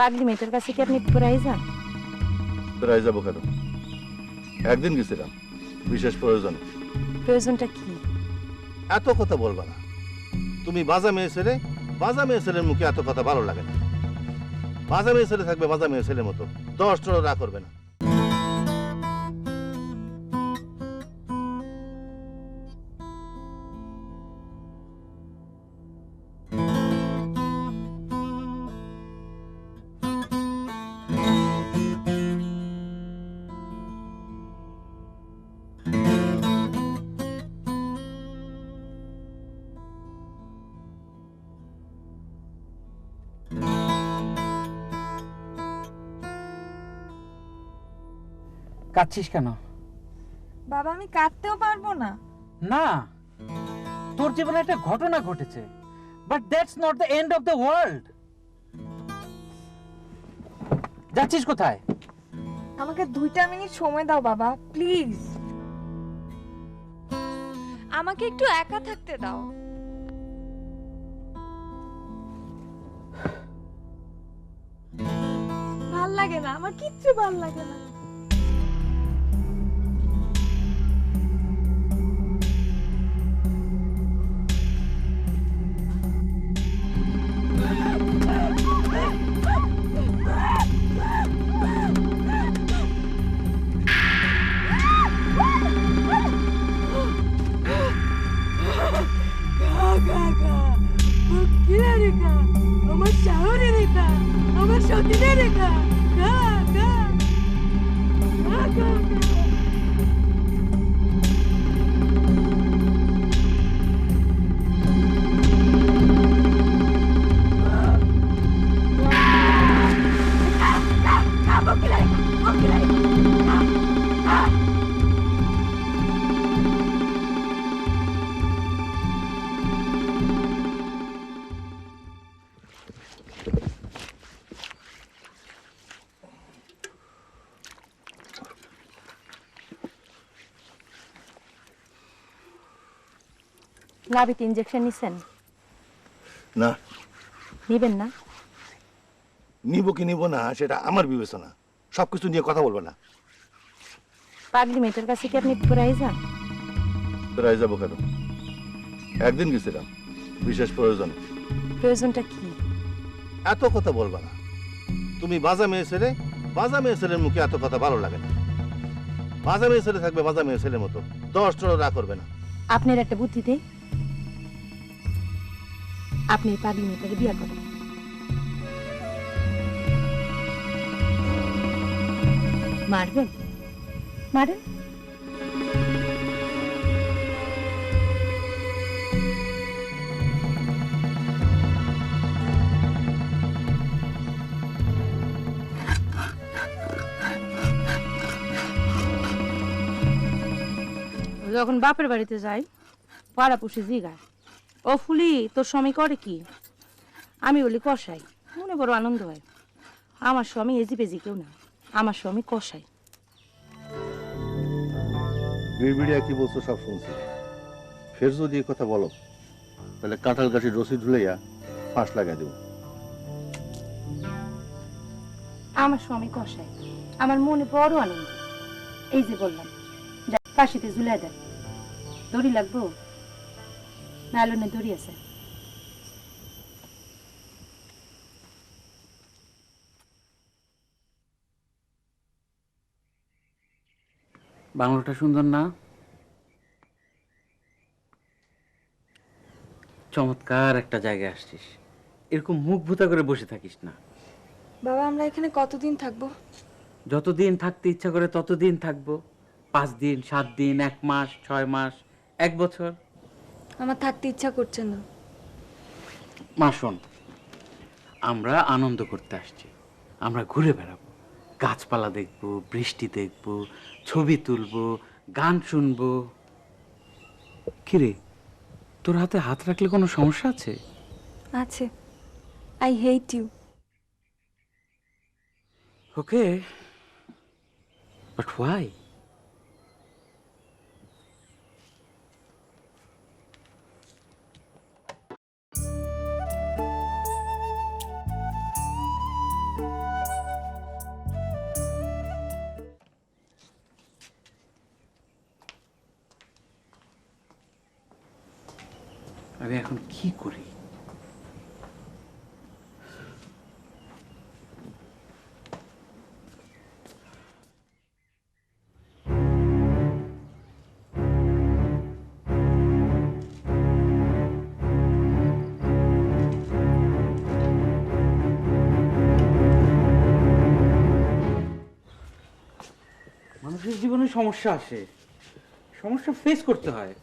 পাগলি মেয়েটার কাছে কি আপনি পুরাই যান প্রায় যাব কেন একদিন গেছিলাম বিশেষ প্রয়োজন। প্রয়োজনটা কি? এত কথা বলবা না। তুমি বাজা মেয়ে ছেলে বাজা মেয়ে ছেলের মুখে এত কথা ভালো লাগে না। বাজা মেয়ে ছেলে থাকবে বাজা মেয়ে ছেলের মতো দশ টাকা রা করবে না। কাঁদছিস কেন? বাবা আমি কাটতেও পারব না। না তোর জীবনে একটা ঘটনা ঘটেছে but that's not the end of the world যাচ্ছিস কোথায়? আমাকে দুইটা মিনিট সময় দাও বাবা প্লিজ আমাকে একটু একা থাকতে দাও। ভালো লাগে না আমার কিচ্ছু ভালো লাগে না। নাভিতে ইঞ্জেকশন নিছেন? না। নিবেন না? নিব কি নিব না সেটা আমার বিবেচনা। সবকিছু নিয়ে কথা বলব না। পাগলি মেয়েটার কাছে কি আপনি পুরাই যান? প্রায় যাব কেন? একদিন গেছিলাম বিশেষ প্রয়োজন। প্রয়োজনটা কি? এত কথা বলবা না। তুমি বাজা মেয়ে ছেলে বাজা মেয়ে ছেলের মুখে এত কথা ভালো লাগে না। বাজা মেয়ে ছেলে থাকবে বাজা মেয়ে ছেলের মতো। দশ টোড়ো রা করবে না। আপনার একটা বুদ্ধি দেই। আপনি এই পাগলি মেয়েটাকে বিয়া করেন মারবেন মারেন যখন বাপের বাড়িতে যাই পাড়া পুষি জিগায় ও ফুলি তোর স্বামী করে কি? আমি বলি কষাই মনে বড় আনন্দ হয়। আমার স্বামী এজি পেজি কেউ না। আমার স্বামী কষাই বিড়বিড়িয়া কি বলছো সব শুনছি। ফের যদি কথা বলো তাহলে কাঁঠাল গাছের রসি ঝুলাইয়া ফাঁস লাগাই দেবো। আমার স্বামী কষাই আমার মনে বড় আনন্দ। এই যে বললাম ফাঁসিতে ঝুলাই দেন। দড়ি লাগবো? নাইলনে দড়ি আছে বাংলোটা সুন্দর না? চমৎকার একটা জায়গায় আসছিস। এরকম মুখ ভুতা করে বসে থাকিস না। বাবা আমরা এখানে কতদিন থাকব? যতদিন থাকতে ইচ্ছা করে ততদিন থাকব। পাঁচ দিন সাত দিন এক মাস ছয় মাস এক বছর। আমার থাকতে ইচ্ছা করছে না। মা শোন। আমরা আনন্দ করতে আসছি। আমরা ঘুরে বেড়াবো। গাছপালা দেখব বৃষ্টি দেখব ছবি তুলবো গান শুনব। কিরে তোর হাতে হাত রাখলে কোনো সমস্যা আছে? আছে। I hate you okay but why আমি এখন কি করি? মানুষের জীবনে সমস্যা আসে। সমস্যা ফেস করতে হয়।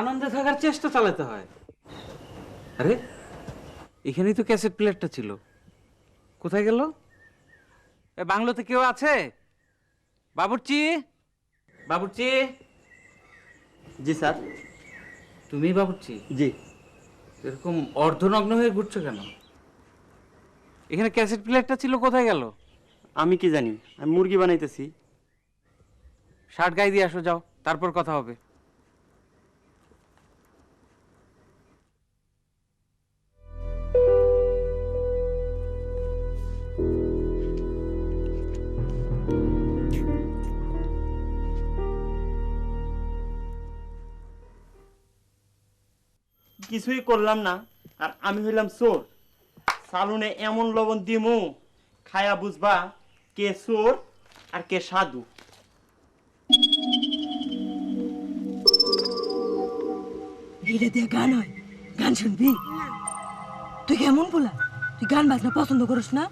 আনন্দে থাকার চেষ্টা চালাতে হয়। আরে এখানেই তো ক্যাসেট প্লেয়ারটা ছিল। কোথায় গেল? এ বাংলোতে কেউ আছে? বাবুর্চি? বাবুর্চি? জি স্যার। তুমি বাবুর্চি? জি। এরকম অর্ধনগ্ন হয়ে ঘুরছো কেন? এখানে ক্যাসেট প্লেয়ারটা ছিল কোথায় গেল? আমি কি জানি? আমি মুরগি বানাইতেছি। শার্ট গায়ে দিয়ে আসো যাও। তারপর কথা হবে। কিছুই করলাম না। আর আমি হইলাম চোর। সালুনে এমন লবণ দিমু, খায়া বুঝবা কে চোর আর কে সাধু। গান হয়। গান শুনবি? তুই কেমন বলা তুই গান বাজনা পছন্দ করিস না?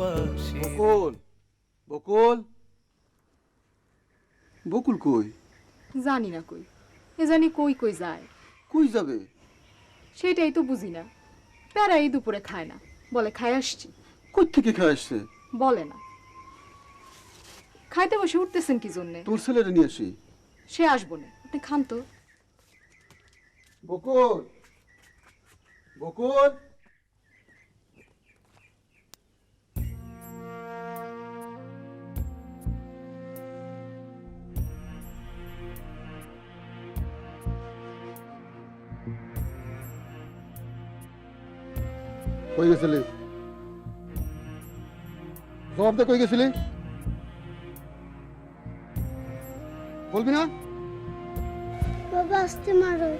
পাশে বকুল বকুল। বকুল কই? জানি না কই। এ জানি কই কই যায়। কই যাবে? সেটাই তো বুঝি না। প্যারা এই দুপুরে খায় না। বলে খাই আসছি। কই থেকে খেয়ে আসছে? বলে না। খাইতে বসে উঠতেছেন কি জন্যে? তোর ছেলেটা নিয়ে আসি। সে আসব না। আপনি খান তো। বকুল বকুল। কই গেছিলি? জবাব দে কই গেছিলি? বলবি না? বাবা আসতে মারো।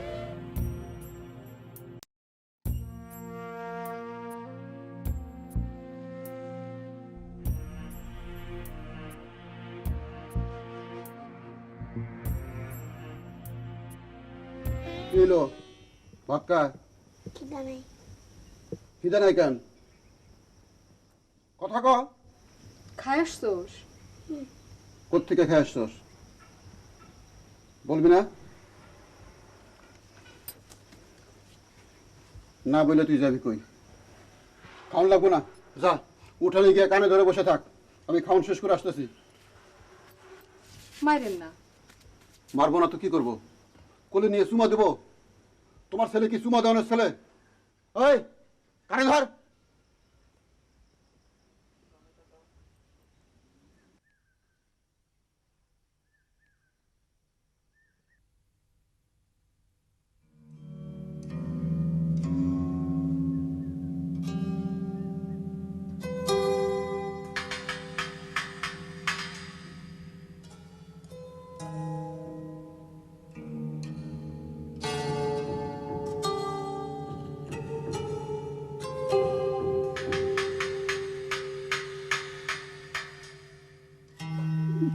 হলো ভাক্কা খিদা নেই। খিদা নাই কেন? কথা ক। খাই আসছোস কোথেকে খেয়ে আসছস বলবি না? না বললে তুই যাবি কই? খাওয়ান লাগবো না। যা উঠানে গিয়ে কানে ধরে বসে থাক। আমি খাওয়ান শেষ করে আসতেছি। মাইরেন না। মারবো না তো কি করব? কোলে নিয়ে চুমা দেবো? তোমার ছেলে কি চুমা দেওয়ানোর ছেলে? ওই কানে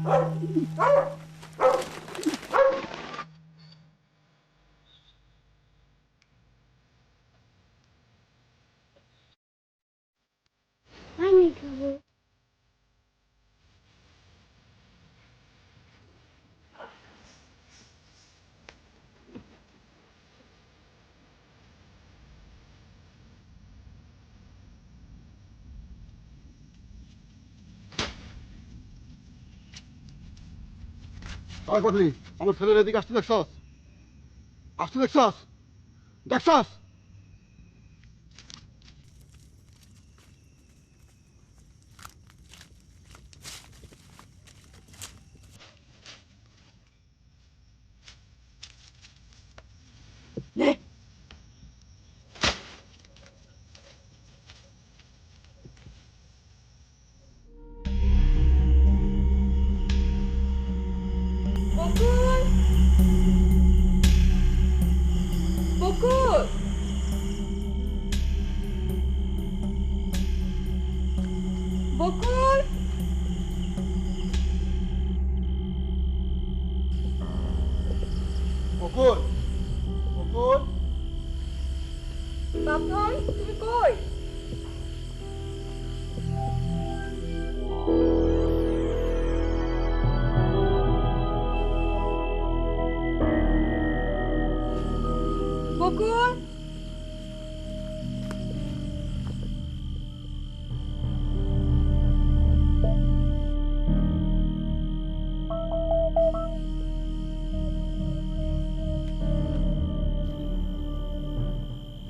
Ah! আমার ছেলের এদিকে আসতে দেখছস? আসতে দেখছস? দেখছস?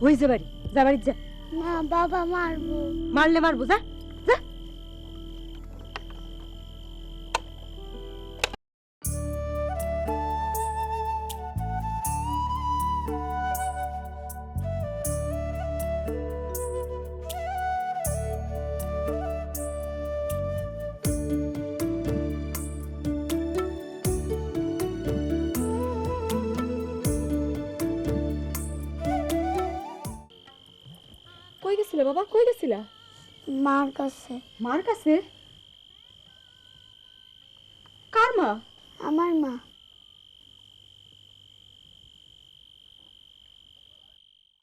হয়েছে বাড়ি যা বাড়ি যা। না বাবা মারবো। মারলে মারবো যা। বাবা কই গেছিলা? মার কাছে। মার কাছে? কার মা? আমার মা।